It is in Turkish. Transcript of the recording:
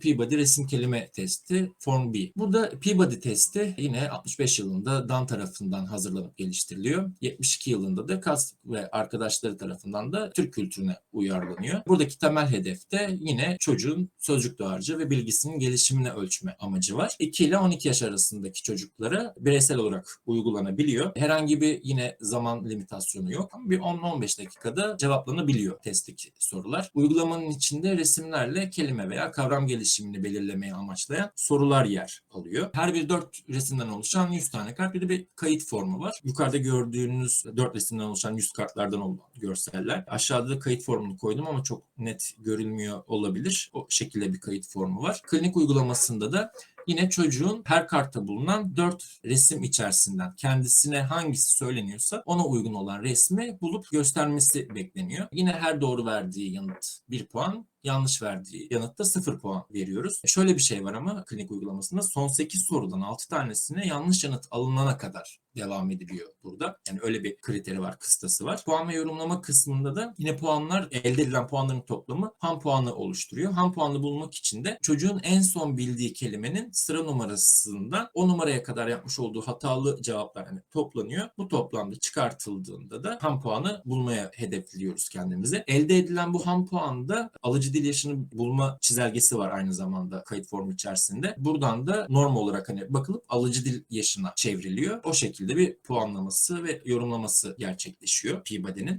Peabody resim kelime testi Form B. Burada Peabody testi yine 65 yılında Dan tarafından hazırlanıp geliştiriliyor. 72 yılında da Kask ve arkadaşları tarafından da Türk kültürüne uyarlanıyor. Buradaki temel hedef de yine çocuğun sözcük dağarcığı ve bilgisinin gelişimini ölçme amacı var. 2 ile 12 yaş arasındaki çocuklara bireysel olarak uygulanabiliyor. Herhangi bir yine zaman limitasyonu yok bir 10-15 dakikada cevaplanabiliyor testteki sorular. Uygulamanın içinde resimlerle kelime veya kavram gelişimini belirlemeye amaçlayan sorular yer alıyor. Her bir 4 resimden oluşan 100 tane kart bir de bir kayıt formu var. Yukarıda gördüğünüz 4 resimden oluşan 100 kartlardan olan görseller. Aşağıda da kayıt formunu koydum ama çok net görülmüyor olabilir. O şekilde bir kayıt formu var. Klinik uygulamasında da yine çocuğun her kartta bulunan 4 resim içerisinden kendisine hangisi söyleniyorsa ona uygun olan resmi bulup göstermesi bekleniyor. Yine her doğru verdiği yanıt 1 puan, yanlış verdiği yanıtta 0 puan veriyoruz. Şöyle bir şey var ama klinik uygulamasında son 8 sorudan 6 tanesine yanlış yanıt alınana kadar devam ediliyor burada. Yani öyle bir kriteri var, kıstası var. Puan ve yorumlama kısmında da yine puanlar elde edilen puanların toplamı ham puanı oluşturuyor. Ham puanı bulmak için de çocuğun en son bildiği kelimenin sıra numarasından o numaraya kadar yapmış olduğu hatalı cevaplar hani toplanıyor. Bu toplamda çıkartıldığında da ham puanı bulmaya hedefliyoruz kendimize. Elde edilen bu ham puanda alıcı dil yaşını bulma çizelgesi var aynı zamanda kayıt formu içerisinde. Buradan da norm olarak hani bakılıp alıcı dil yaşına çevriliyor. O şekilde bir puanlaması ve yorumlaması gerçekleşiyor Peabody'nin.